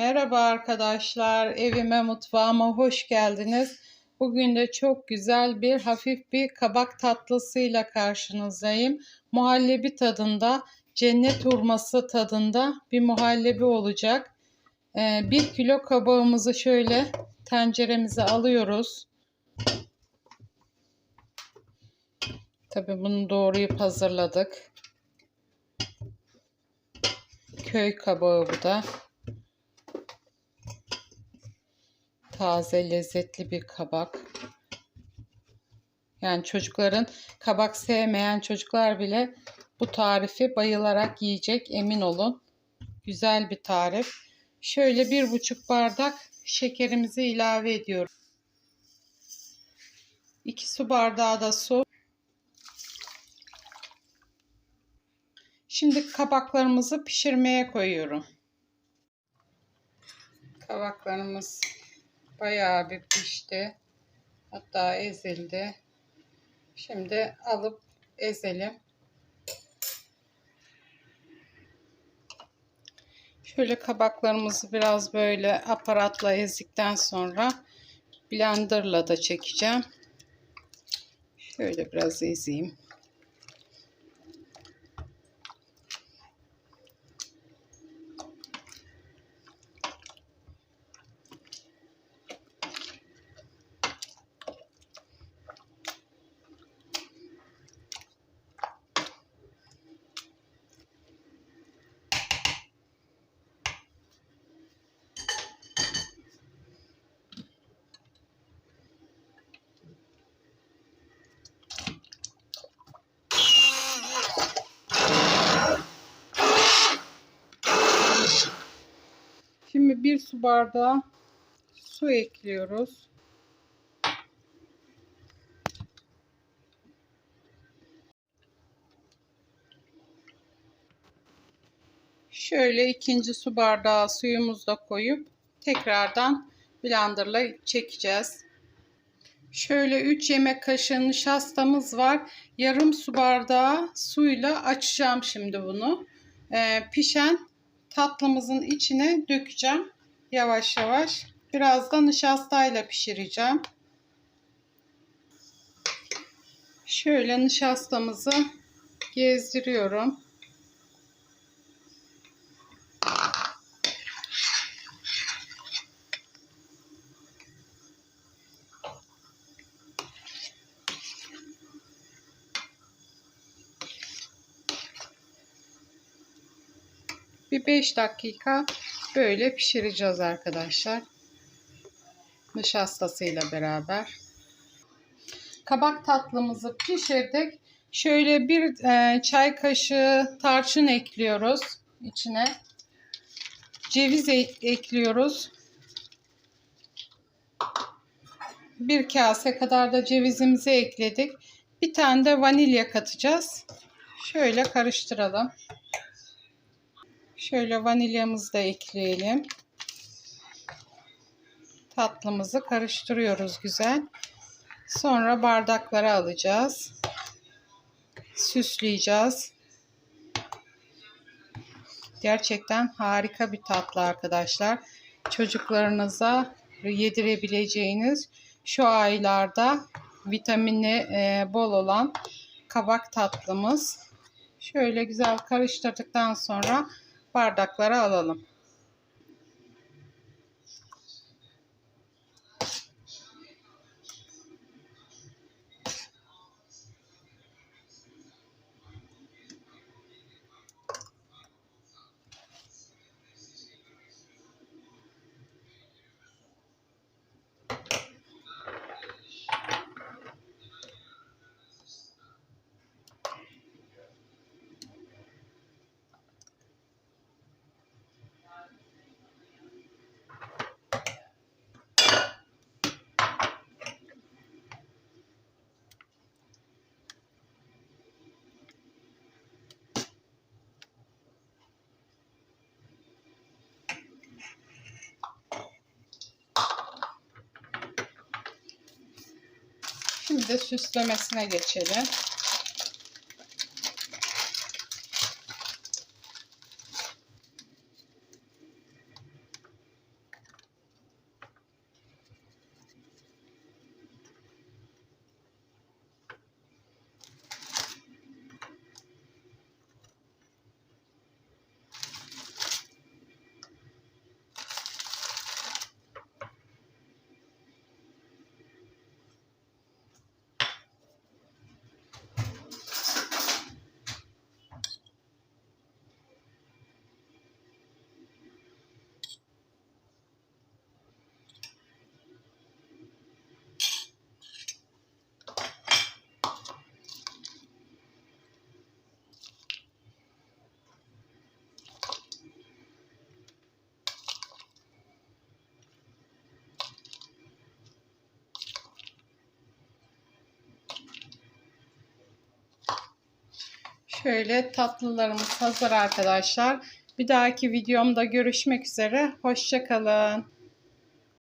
Merhaba arkadaşlar, evime mutfağıma hoş geldiniz. Bugün de çok güzel bir hafif bir kabak tatlısıyla karşınızdayım. Muhallebi tadında, cennet hurması tadında bir muhallebi olacak. Ee, bir kilo kabağımızı şöyle tenceremize alıyoruz. Tabii bunu doğrayıp hazırladık. Köy kabağı bu da. Taze, lezzetli bir kabak. Yani çocukların kabak sevmeyen çocuklar bile bu tarifi bayılarak yiyecek emin olun. Güzel bir tarif. Şöyle bir buçuk bardak şekerimizi ilave ediyorum. 2 su bardağı da su. Şimdi kabaklarımızı pişirmeye koyuyorum. Kabaklarımız bayağı bir pişti. Hatta ezildi. Şimdi alıp ezelim. Şöyle kabaklarımızı biraz böyle aparatla ezdikten sonra blenderla da çekeceğim. Şöyle biraz ezeyim. Şimdi bir su bardağı su ekliyoruz. Şöyle ikinci su bardağı suyumuzu da koyup tekrardan blenderla çekeceğiz. Şöyle 3 yemek kaşığı nişastamız var. Yarım su bardağı suyla açacağım şimdi bunu. Ee, pişen tatlımızın içine dökeceğim. Yavaş yavaş. Biraz da nişastayla pişireceğim. Şöyle nişastamızı gezdiriyorum. Bir 5 dakika böyle pişireceğiz arkadaşlar. Nişastasıyla beraber. Kabak tatlımızı pişirdik. Şöyle bir e, çay kaşığı tarçın ekliyoruz içine. Ceviz ekliyoruz. Bir kase kadar da cevizimizi ekledik. Bir tane de vanilya katacağız. Şöyle karıştıralım. Şöyle vanilyamızı da ekleyelim. Tatlımızı karıştırıyoruz güzel. Sonra bardaklara alacağız. Süsleyeceğiz. Gerçekten harika bir tatlı arkadaşlar. Çocuklarınıza yedirebileceğiniz şu aylarda vitamini bol olan kabak tatlımız. Şöyle güzel karıştırdıktan sonra bardaklara alalım. De süslemesine geçelim. Şöyle tatlılarımız hazır arkadaşlar. Bir dahaki videomda görüşmek üzere. Hoşçakalın.